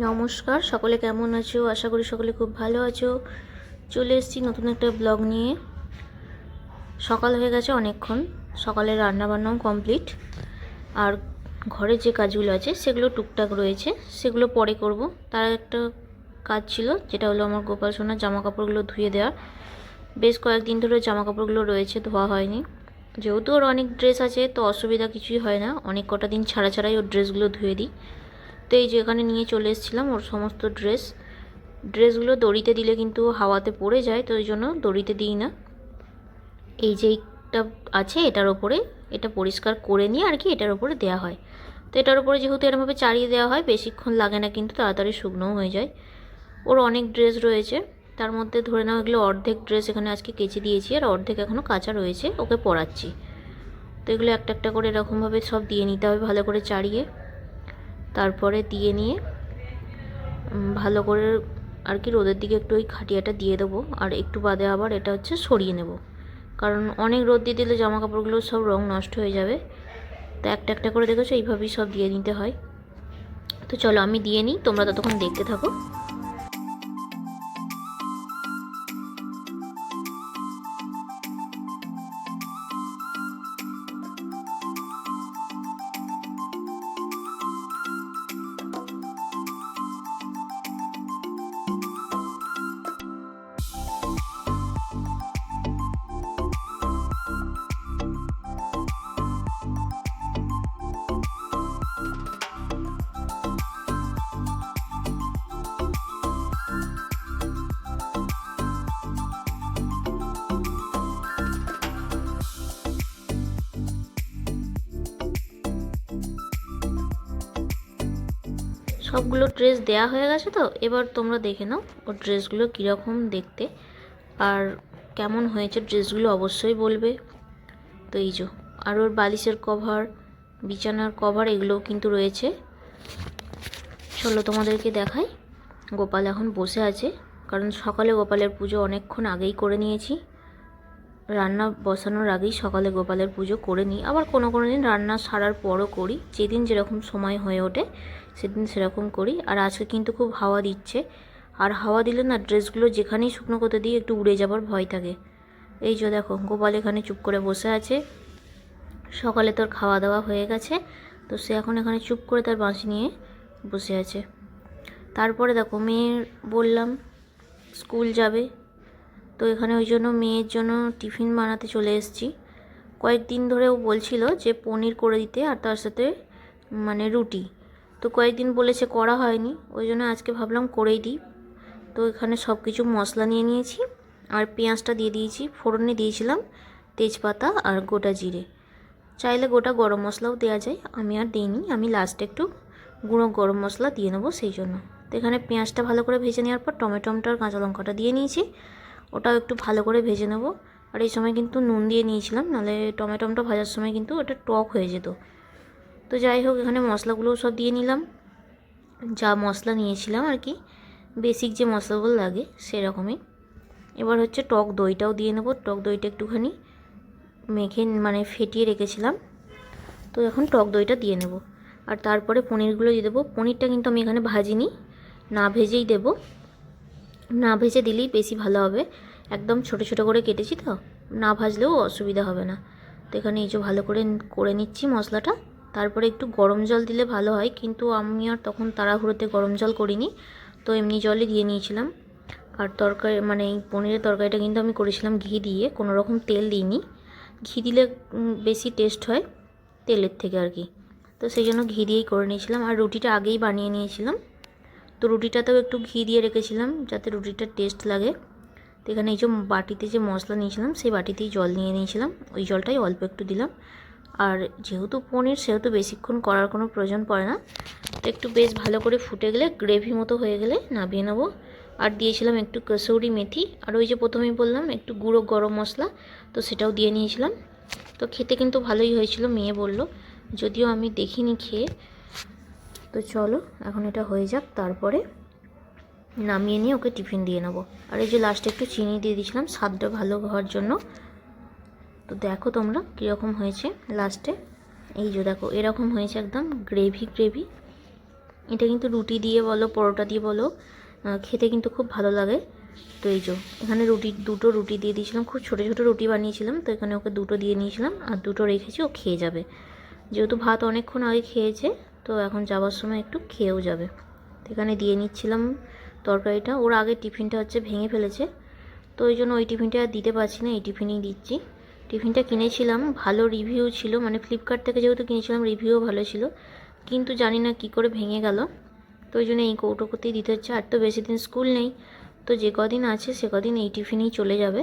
নমস্কার, সকলে কেমন আছো? আশা করি সকলে খুব ভালো আছো। চলে এসেছি নতুন একটা ব্লগ নিয়ে। সকাল হয়ে গেছে অনেকক্ষণ, সকালে রান্নাবান্নাও কমপ্লিট। আর ঘরে যে কাজগুলো আছে, সেগুলো টুকটাক রয়েছে, সেগুলো পরে করব। তার একটা কাজ ছিল, যেটা হলো আমার গোপাল সোনার জামা কাপড়গুলো ধুয়ে দেওয়া। বেশ কয়েকদিন ধরে জামা কাপড়গুলো রয়েছে, ধোয়া হয়নি। যেহেতু ওর অনেক ড্রেস আছে, তো অসুবিধা কিছুই হয় না। অনেক কটা দিন ছাড়া ছাড়াই ওর ড্রেসগুলো ধুয়ে দিই। তো এই যে এখানে নিয়ে চলে এসেছিলাম ওর সমস্ত ড্রেস। ড্রেসগুলো দড়িতে দিলে কিন্তু হাওয়াতে পড়ে যায়, তো ওই জন্য দড়িতে দিই না। এই যে এইটা আছে এটার ওপরে, এটা পরিষ্কার করে নিয়ে আর কি এটার ওপরে দেওয়া হয়। তো এটার উপরে যেহেতু এরমভাবে চাড়িয়ে দেওয়া হয়, বেশিক্ষণ লাগে না কিন্তু তাড়াতাড়ি শুকনোও হয়ে যায়। ওর অনেক ড্রেস রয়েছে, তার মধ্যে ধরে নাও এগুলো অর্ধেক ড্রেস এখানে আজকে কেচে দিয়েছি আর অর্ধেক এখনও কাঁচা রয়েছে, ওকে পরাচ্ছি। তো এগুলো একটা একটা করে এরকমভাবে সব দিয়ে নিতে হবে ভালো করে চাড়িয়ে। তারপরে দিয়ে নিয়ে ভালো করে আর কি রোদের দিকে একটু ওই খাটিয়াটা দিয়ে দেবো। আর একটু বাদে আবার এটা হচ্ছে সরিয়ে নেব। কারণ অনেক রোদ দিয়ে দিলে জামা কাপড়গুলো সব রং নষ্ট হয়ে যাবে। তো একটা একটা করে দেখেছ, এইভাবেই সব দিয়ে নিতে হয়। তো চলো আমি দিয়ে নিই, তোমরা ততক্ষণ দেখতে থাকো। সবগুলো ড্রেস দেয়া হয়ে গেছে তো, এবার তোমরা দেখে নাও ওর ড্রেসগুলো কীরকম দেখতে। আর কেমন হয়েছে ড্রেসগুলো অবশ্যই বলবে। তো এই যে, আর ওর বালিশের কভার, বিছানার কভার এগুলোও কিন্তু রয়েছে। চলো তোমাদেরকে দেখাই। গোপাল এখন বসে আছে, কারণ সকালে গোপালের পুজো অনেকক্ষণ আগেই করে নিয়েছি। রান্না বসানোর আগেই সকালে গোপালের পুজো করে নিই। আবার কোনো কোনো দিন রান্না সারার পরও করি। যেদিন যেরকম সময় হয়ে ওঠে, সেদিন সেরকম করি। আর আজকে কিন্তু খুব হাওয়া দিচ্ছে। আর হাওয়া দিলে না, ড্রেসগুলো যেখানেই শুকনো করতে দিই একটু উড়ে যাবার ভয় থাকে। এই যে দেখো, গোপাল এখানে চুপ করে বসে আছে। সকালে তোর খাওয়া দাওয়া হয়ে গেছে। তো সে এখন এখানে চুপ করে তার বাঁশি নিয়ে বসে আছে। তারপরে দেখো, মেয়ের বললাম, স্কুল যাবে। তো এখানে ওই জন্য মেয়ের জন্য টিফিন বানাতে চলে এসেছি। কয়েকদিন ধরে ও বলছিল যে পনির করে দিতে আর তার সাথে মানে রুটি। তো কয়েকদিন বলেছে করা হয়নি, ওই জন্য আজকে ভাবলাম করেই দিই। তো এখানে সব কিছু মশলা নিয়ে নিয়েছি আর পেঁয়াজটা দিয়ে দিয়েছি, ফোড়নে দিয়েছিলাম তেজপাতা আর গোটা জিরে। চাইলে গোটা গরম মশলাও দেওয়া যায়, আমি আর দিইনি, আমি লাস্টে একটু গুঁড়ো গরম মশলা দিয়ে নেব সেই জন্য। তো এখানে পেঁয়াজটা ভালো করে ভেজে নেওয়ার পর টমেটোমটা আর কাঁচা লঙ্কাটা দিয়ে নিয়েছি। ওটাও একটু ভালো করে ভেজে নেব। আর এই সময় কিন্তু নুন দিয়ে নিয়েছিলাম নাহলে টমেটোমটা ভাজার সময় কিন্তু ওটা টক হয়ে যেত। তো যাই হোক, এখানে মশলাগুলো সব দিয়ে নিলাম। যা মশলা নিয়েছিলাম আর কি, বেসিক যে মশলাগুলো লাগে সেরকমই। এবার হচ্ছে টক দইটাও দিয়ে নেব, টক দইটা একটুখানি মেখে মানে ফেটিয়ে রেখেছিলাম। তো এখন টক দইটা দিয়ে নেব। আর তারপরে পনিরগুলো দিয়ে দেবো। পনিরটা কিন্তু আমি এখানে ভাজিনি, না ভেজেই দেবো। না ভেজে দিলেই বেশি ভালো হবে। একদম ছোট ছোট করে কেটেছি তো। না ভাজলেও অসুবিধা হবে না। তো এখানে এই যে ভালো করে করে নিচ্ছি মশলাটা। তারপরে একটু গরম জল দিলে ভালো হয়। কিন্তু আমি আর তখন তাড়াহুড়োতে গরম জল করিনি। তো এমনি জলই দিয়ে নিয়েছিলাম। আর তরকারি মানে এই পনিরের তরকারিটা কিন্তু আমি করেছিলাম ঘি দিয়ে। কোনো রকম তেল দিইনি। ঘি দিলে বেশি টেস্ট হয় তেলের থেকে আর কি। তো সেই জন্য ঘি দিয়েই করে নিয়েছিলাম। আর রুটিটা আগেই বানিয়ে নিয়েছিলাম। তো রুটিটাতেও একটু ঘি দিয়ে রেখেছিলাম যাতে রুটিটা টেস্ট লাগে। তো এখানে এই যে বাটিতে যে মশলা নিয়েছিলাম, সেই বাটিতেই জল নিয়ে নিয়েছিলাম। ওই জলটাই অল্প একটু দিলাম। আর যেহেতু পনির, সেহেতু বেশিক্ষণ করার কোনো প্রয়োজন পড়ে না। তো একটু বেশ ভালো করে ফুটে গেলে গ্রেভি মতো হয়ে গেলে নামিয়ে নেব। আর দিয়েছিলাম একটু কসৌরি মেথি। আর ওই যে প্রথমেই বললাম, একটু গুঁড়ো গরম মশলা, তো সেটাও দিয়ে নিয়েছিলাম। তো খেতে কিন্তু ভালোই হয়েছিল, মেয়ে বলল। যদিও আমি দেখিনি খেয়ে তো চলো, এখন এটা হয়ে যাক, তারপরে নামিয়ে নিয়ে ওকে টিফিন দিয়ে নেব। আর এই যে লাস্টে একটু চিনি দিয়ে দিয়েছিলাম, স্বাদটা ভালো হওয়ার জন্য। তো দেখো তোমরা কীরকম হয়েছে লাস্টে এই যে দেখো, এরকম হয়েছে একদম গ্রেভি গ্রেভি এটা কিন্তু রুটি দিয়ে বলো, পরোটা দিয়ে বলো খেতে কিন্তু খুব ভালো লাগে। তো এই যে, এখানে রুটি, দুটো রুটি দিয়ে দিয়েছিলাম, খুব ছোটো ছোটো রুটি বানিয়েছিলাম, তো এখানে ওকে দুটো দিয়ে নিয়েছিলাম, আর দুটো রেখেছি, ও খেয়ে যাবে। যেহেতু ভাত অনেকক্ষণ আগে খেয়েছে তো এখন যাওয়ার সময় একটু খেয়েও যাবে। এখানে দিয়ে নিচ্ছিলাম তরকারিটা। ওর আগে টিফিনটা হচ্ছে ভেঙে ফেলেছে। তো ওই জন্য ওই টিফিনটা আর দিতে পারছি না, এই টিফিনই দিচ্ছি। টিফিনটা কিনেছিলাম, ভালো রিভিউ ছিল। মানে ফ্লিপকার্ট থেকে যেহেতু কিনেছিলাম রিভিউও ভালো ছিল। কিন্তু জানি না কি করে ভেঙে গেল। তো ওই জন্য এই কৌটোকতেই দিতে হচ্ছে। আর তো বেশি দিন স্কুল নেই। তো যে কদিন আছে, সে কদিন এই টিফিনেই চলে যাবে।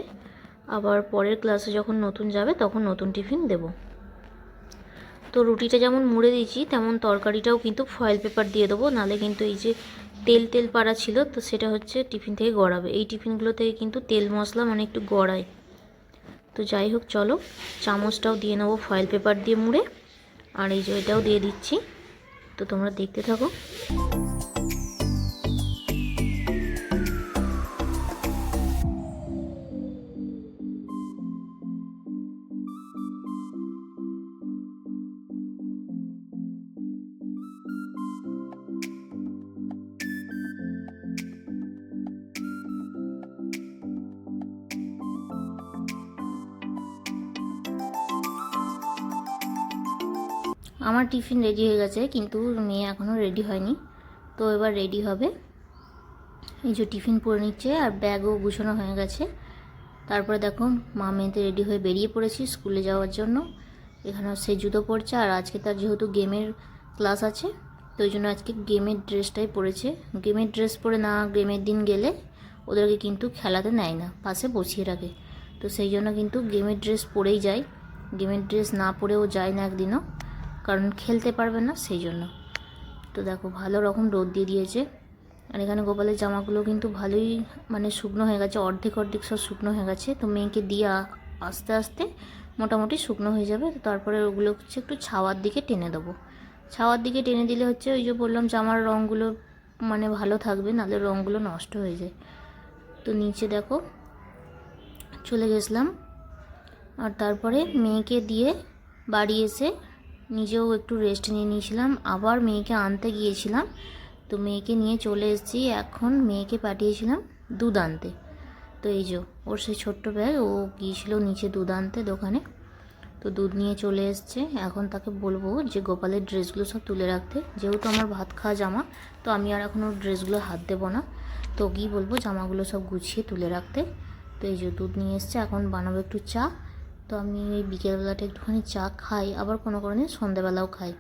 আবার পরের ক্লাসে যখন নতুন যাবে, তখন নতুন টিফিন দেব। তো রুটিটা যেমন মুড়ে দিয়েছি, তেমন তরকারিটাও কিন্তু ফয়েল পেপার দিয়ে দেবো। নালে কিন্তু এই যে তেল তেল পাড়া ছিল, তো সেটা হচ্ছে টিফিন থেকে গড়াবে। এই টিফিনগুলো থেকে কিন্তু তেল, মশলা মানে একটু গড়ায়। তো যাই হোক, চলো চামচটাও দিয়ে নেব ফয়েল পেপার দিয়ে মুড়ে। আর এই যে এটাও দিয়ে দিচ্ছি। তো তোমরা দেখতে থাকো। আমার টিফিন রেডি হয়ে গেছে, কিন্তু মেয়ে এখনও রেডি হয়নি। তো এবার রেডি হবে। এই যে টিফিন পরে নিচ্ছে, আর ব্যাগও গুছানো হয়ে গেছে। তারপরে দেখো, মা মেয়েতে রেডি হয়ে বেরিয়ে পড়েছি স্কুলে যাওয়ার জন্য। এখানে সে জুতো পরছে, আর আজকে তার যেহেতু গেমের ক্লাস আছে, তো ওই জন্য আজকে গেমের ড্রেসটাই পরেছে। গেমের ড্রেস পরে না গেমের দিন গেলে ওদেরকে কিন্তু খেলাতে নেয় না, পাশে বসিয়ে রাখে। তো সেই জন্য কিন্তু গেমের ড্রেস পরেই যায়। গেমের ড্রেস না পরেও যায় না একদিনও। কারণ খেলতে পারবে না, সেই জন্য। তো দেখো, ভালো রকম রোদ দিয়ে দিয়েছে। আর এখানে গোপালের জামাগুলো কিন্তু ভালোই মানে শুকনো হয়ে গেছে, অর্ধেক অর্ধেক সব শুকনো হয়ে গেছে। তো মেয়েকে দিয়ে আস্তে আস্তে মোটামুটি শুকনো হয়ে যাবে। তো তারপরে ওগুলো হচ্ছে একটু ছাওয়ার দিকে টেনে দেবো। ছাওয়ার দিকে টেনে দিলে হচ্ছে ওই যে বললাম, জামার রঙগুলো মানে ভালো থাকবে, নাহলে রঙগুলো নষ্ট হয়ে যায়। তো নিচে দেখো, চলে গেছিলাম। আর তারপরে মেয়েকে দিয়ে বাড়ি এসে নিজেও একটু রেস্ট নিয়ে নিয়েছিলাম। আবার মেয়েকে আনতে গিয়েছিলাম। তো মেয়েকে নিয়ে চলে এসেছি। এখন মেয়েকে পাঠিয়েছিলাম দুধ আনতে। তো এই যে, ওর সেই ছোট্ট ব্যাগ ও গিয়েছিল নিচে দুধ আনতে দোকানে। তো দুধ নিয়ে চলে এসছে। এখন তাকে বলব যে, গোপালের ড্রেসগুলো সব তুলে রাখতে। যেহেতু আমার ভাত খাওয়া জামা, তো আমি আর এখন ওর ড্রেসগুলো হাত দেবো না। তো গিয়ে বলব জামাগুলো সব গুছিয়ে তুলে রাখতে। তো এই যে, দুধ নিয়ে এসছে। এখন বানাবো একটু চা। তো আমি এই বিকেলবেলাটা একটুখানি চা খাই, আবার কোনো কোনো দিন সন্ধেবেলাও খাই।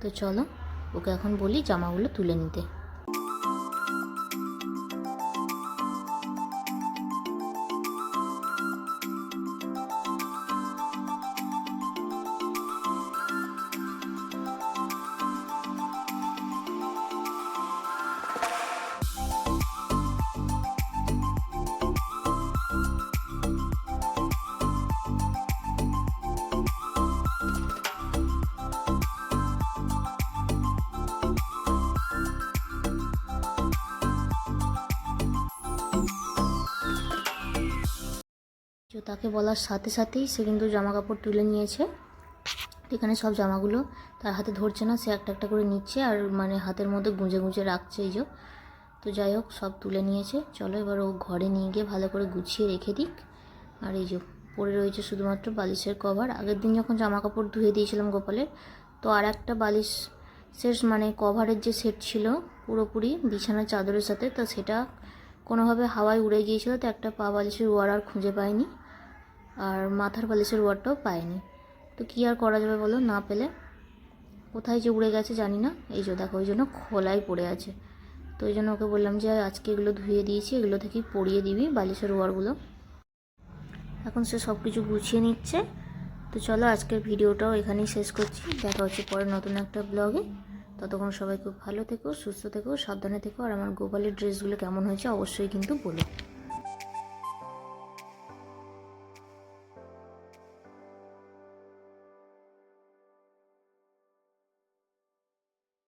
তো চলো, ওকে এখন বলি জামাগুলো তুলে নিতে। তাকে বলার সাথে সাথেই সে কিন্তু জামা কাপড় তুলে নিয়েছে। এখানে সব জামাগুলো তার হাতে ধরছে না, সে একটা একটা করে নিচ্ছে আর মানে হাতের মধ্যে গুঁজে গুঁজে রাখছে এই তো যাই হোক, সব তুলে নিয়েছে। চলো এবার ও ঘরে নিয়ে গিয়ে ভালো করে গুছিয়ে রেখে দিক। আর এই যে পরে রয়েছে শুধুমাত্র বালিশের কভার। আগের দিন যখন জামা কাপড় ধুয়ে দিয়েছিলাম গোপালের, তো আর একটা বালিশ শেষ মানে কভারের যে সেট ছিল পুরোপুরি বিছানার চাদরের সাথে, তো সেটা কোনোভাবে হাওয়ায় উড়ে গিয়েছিল, তো একটা পা বালিশের ওয়ার আর খুঁজে পাইনি। আর মাথার বালিশের ওয়ারটাও পাইনি। তো কী আর করা যাবে বলো? না পেলে? কোথায় যে উড়ে গেছে জানি না। এই যে দেখো, ওই জন্য খোলাই পড়ে আছে। তো ওই জন্য ওকে বললাম যে, আজকে এগুলো ধুয়ে দিয়েছি, এগুলো থেকেই পরিয়ে দিবি বালিশের ওয়ারগুলো। এখন সে সব কিছু গুছিয়ে নিচ্ছে। তো চলো আজকের ভিডিওটাও এখানেই শেষ করছি। দেখা হচ্ছে পরে নতুন একটা ব্লগে। ততক্ষণ সবাই খুব ভালো থেকো, সুস্থ থেকো, সাবধানে থেকো। আর আমার গোপালের ড্রেসগুলো কেমন হয়েছে অবশ্যই কিন্তু বলো।